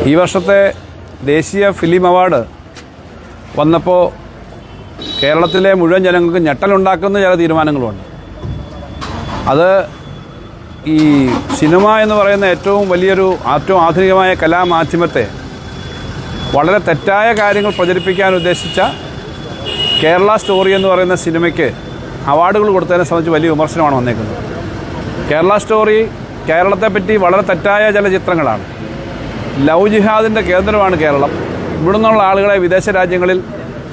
ഈ വർഷത്തെ ദേശീയ ഫിലിം അവാർഡ് വന്നപ്പോൾ കേരളത്തിലെ മുഴുവൻ ജനങ്ങൾക്ക് ഞെട്ടലുണ്ടാക്കുന്ന ചില തീരുമാനങ്ങളുണ്ട്. അത് ഈ സിനിമ എന്ന് പറയുന്ന ഏറ്റവും വലിയൊരു ഏറ്റവും ആധുനികമായ കലാമാധ്യമത്തെ വളരെ തെറ്റായ കാര്യങ്ങൾ പ്രചരിപ്പിക്കാൻ ഉദ്ദേശിച്ച കേരള സ്റ്റോറി എന്ന് പറയുന്ന സിനിമയ്ക്ക് അവാർഡുകൾ കൊടുത്തതിനെ സംബന്ധിച്ച് വലിയ വിമർശനമാണ് വന്നേക്കുന്നത്. കേരള സ്റ്റോറി കേരളത്തെപ്പറ്റി വളരെ തെറ്റായ ചില ചിത്രങ്ങളാണ്. ലവ് ജിഹാദിന്റെ കേന്ദ്രമാണ് കേരളം. ഇവിടെ നിന്നുള്ള ആളുകളെ വിദേശ രാജ്യങ്ങളിൽ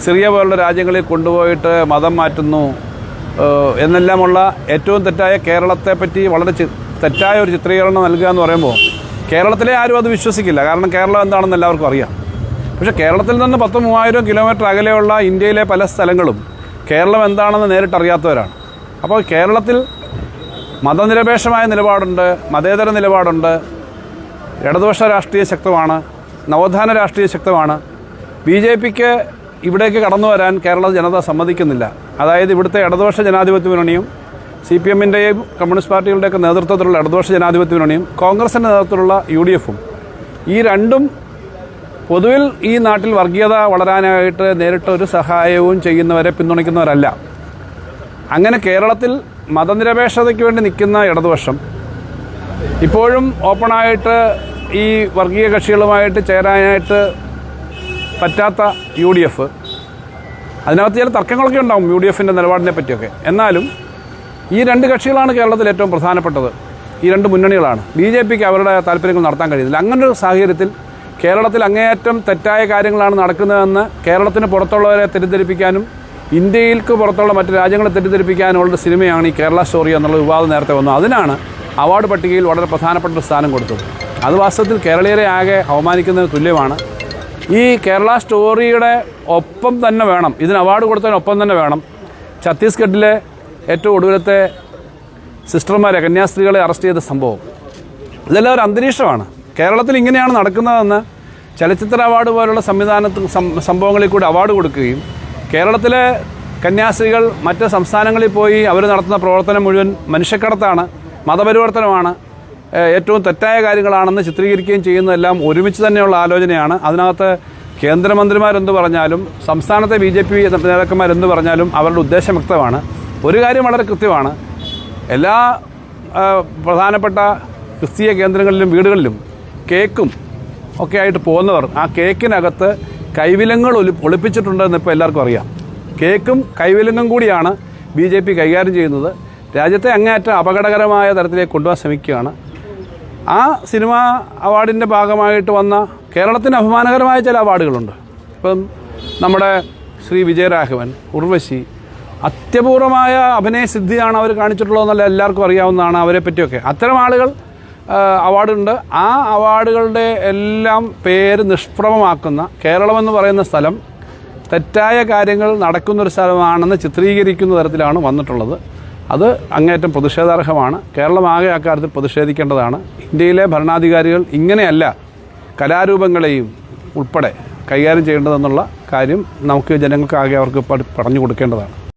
സിറിയ പോലുള്ള രാജ്യങ്ങളിൽ കൊണ്ടുപോയിട്ട് മതം മാറ്റുന്നു. എന്നെല്ലാമുള്ള ഏറ്റവും തെറ്റായ കേരളത്തെ കേരളത്തെപ്പറ്റി വളരെ തെറ്റായ ഒരു ചിത്രീകരണം നൽകുക എന്ന് പറയുമ്പോൾ കേരളത്തിലെ ആരും അത് വിശ്വസിക്കില്ല. കാരണം കേരളം എന്താണെന്ന് എല്ലാവർക്കും അറിയാം. പക്ഷേ കേരളത്തിൽ നിന്ന് പത്ത് മൂവായിരം കിലോമീറ്റർ അകലെയുള്ള ഇന്ത്യയിലെ പല സ്ഥലങ്ങളും കേരളം എന്താണെന്ന് നേരിട്ടറിയാത്തവരാണ് അപ്പോൾ കേരളത്തിൽ മതനിരപേക്ഷമായ നിലപാടുണ്ട് മതേതര നിലപാടുണ്ട് ഇടതുപക്ഷ രാഷ്ട്രീയ ശക്തമാണ് നവോത്ഥാന രാഷ്ട്രീയ ശക്തമാണ്. ബി ജെ പിക്ക് ഇവിടേക്ക് കടന്നു വരാൻ കേരള ജനത സമ്മതിക്കുന്നില്ല. അതായത് ഇവിടുത്തെ ഇടതുപക്ഷ ജനാധിപത്യ മുന്നണിയും സി പി എമ്മിന്റെയും കമ്മ്യൂണിസ്റ്റ് പാർട്ടികളുടെയൊക്കെ നേതൃത്വത്തിലുള്ള ഇടതുപക്ഷ ജനാധിപത്യ മുന്നണിയും കോൺഗ്രസിന്റെ നേതൃത്വത്തിലുള്ള യു ഡി എഫും ഈ രണ്ടും പൊതുവിൽ ഈ നാട്ടിൽ വർഗീയത വളരാനായിട്ട് നേരിട്ട് ഒരു സഹായവും ചെയ്യുന്നവരെ പിന്തുണയ്ക്കുന്നവരല്ല. അങ്ങനെ കേരളത്തിൽ മതനിരപേക്ഷതയ്ക്ക് വേണ്ടി നിൽക്കുന്ന ഇടതുപക്ഷം ഇപ്പോഴും ഓപ്പണായിട്ട് ഈ വർഗീയ കക്ഷികളുമായിട്ട് ചേരാനായിട്ട് പറ്റാത്ത യു ഡി എഫ്. അതിനകത്ത് ചില തർക്കങ്ങളൊക്കെ ഉണ്ടാവും യു ഡി എഫിന്റെ നിലപാടിനെ പറ്റിയൊക്കെ. എന്നാലും ഈ രണ്ട് കക്ഷികളാണ് കേരളത്തിൽ ഏറ്റവും പ്രധാനപ്പെട്ടത്. ഈ രണ്ട് മുന്നണികളാണ്. ബി ജെ പിക്ക് അവരുടെ താല്പര്യങ്ങൾ നടത്താൻ കഴിയുന്നില്ല. അങ്ങനൊരു സാഹചര്യത്തിൽ കേരളത്തിൽ അങ്ങേയറ്റം തെറ്റായ കാര്യങ്ങളാണ് നടക്കുന്നതെന്ന് കേരളത്തിന് പുറത്തുള്ളവരെ തെറ്റിദ്ധരിപ്പിക്കാനും ഇന്ത്യയിൽക്ക് പുറത്തുള്ള മറ്റ് രാജ്യങ്ങളെ തെറ്റിദ്ധരിപ്പിക്കാനുള്ള ഒരു സിനിമയാണ് ഈ കേരള സ്റ്റോറി എന്നുള്ള വിവാദം നേരത്തെ വന്നു അതിനാണ് അവാർഡ് പട്ടികയിൽ വളരെ പ്രധാനപ്പെട്ട ഒരു സ്ഥാനം കൊടുത്തത്. അത് വാസ്തവത്തിൽ കേരളീയരെ ആകെ അവമാനിക്കുന്നതിന് തുല്യമാണ്. ഈ കേരള സ്റ്റോറിയുടെ ഒപ്പം തന്നെ വേണം ഇതിന് അവാർഡ് കൊടുത്തതിനൊപ്പം തന്നെ വേണം ഛത്തീസ്ഗഡിലെ ഏറ്റവും ഒടുവിലത്തെ സിസ്റ്റർമാരെ കന്യാസ്ത്രീകളെ അറസ്റ്റ് ചെയ്ത സംഭവം. ഇതെല്ലാം ഒരു അന്തരീക്ഷമാണ്. കേരളത്തിൽ ഇങ്ങനെയാണ് നടക്കുന്നതെന്ന് ചലച്ചിത്ര അവാർഡ് പോലുള്ള സംവിധാനത്തിൽ സംഭവങ്ങളിൽ കൂടി അവാർഡ് കൊടുക്കുകയും കേരളത്തിലെ കന്യാസ്ത്രീകൾ മറ്റ് സംസ്ഥാനങ്ങളിൽ പോയി അവർ നടത്തുന്ന പ്രവർത്തനം മുഴുവൻ മനുഷ്യക്കടത്താണ് മതപരിവർത്തനമാണ്. ഏറ്റവും തെറ്റായ കാര്യങ്ങളാണെന്ന് ചിത്രീകരിക്കുകയും ചെയ്യുന്നതെല്ലാം ഒരുമിച്ച് തന്നെയുള്ള ആലോചനയാണ്. അതിനകത്ത് കേന്ദ്രമന്ത്രിമാരെന്ത് പറഞ്ഞാലും സംസ്ഥാനത്തെ ബി ജെ പി നേതാക്കന്മാരെന്ത് പറഞ്ഞാലും അവരുടെ ഉദ്ദേശം വ്യക്തമാണ്. ഒരു കാര്യം വളരെ കൃത്യമാണ്. എല്ലാ പ്രധാനപ്പെട്ട ക്രിസ്തീയ കേന്ദ്രങ്ങളിലും വീടുകളിലും കേക്കും ഒക്കെ ആയിട്ട് പോകുന്നവർ ആ കേക്കിനകത്ത് കൈവിലങ്ങൾ ഒലി ഒളിപ്പിച്ചിട്ടുണ്ടെന്ന് ഇപ്പോൾ എല്ലാവർക്കും അറിയാം. കേക്കും കൈവിലങ്ങും കൂടിയാണ് ബി ജെ പി കൈകാര്യം ചെയ്യുന്നത്. രാജ്യത്തെ അങ്ങേയറ്റം അപകടകരമായ തരത്തിലേക്ക് കൊണ്ടുപോകാൻ ശ്രമിക്കുകയാണ്. ആ സിനിമ അവാർഡിന്റെ ഭാഗമായിട്ട് വന്ന കേരളത്തിന് അഭിമാനകരമായ ചില അവാർഡുകളുണ്ട്. ഇപ്പം നമ്മുടെ ശ്രീ വിജയരാഘവൻ ഉർവശി അത്യപൂർവമായ അഭിനയ സിദ്ധിയാണ് അവർ കാണിച്ചിട്ടുള്ളതെന്നല്ല എല്ലാവർക്കും അറിയാവുന്നതാണ് അവരെ പറ്റിയൊക്കെ. അത്തരം ആളുകൾ അവാർഡുണ്ട്. ആ അവാർഡുകളുടെ എല്ലാം പേര് നിഷ്പ്രഭമാക്കുന്ന കേരളമെന്ന് പറയുന്ന സ്ഥലം തെറ്റായ കാര്യങ്ങൾ നടക്കുന്നൊരു സ്ഥലമാണെന്ന് ചിത്രീകരിക്കുന്ന തരത്തിലാണ് വന്നിട്ടുള്ളത്. അത് അങ്ങേയറ്റം പ്രതിഷേധാർഹമാണ്. കേരളമാകെ അക്കാര്യത്തിൽ പ്രതിഷേധിക്കേണ്ടതാണ്. ഇന്ത്യയിലെ ഭരണാധികാരികൾ ഇങ്ങനെയല്ല കലാരൂപങ്ങളെയും ഉൾപ്പെടെ കൈകാര്യം ചെയ്യേണ്ടതെന്നുള്ള കാര്യം നമുക്ക് ജനങ്ങൾക്കാകെ അവർക്ക് പറഞ്ഞു കൊടുക്കേണ്ടതാണ്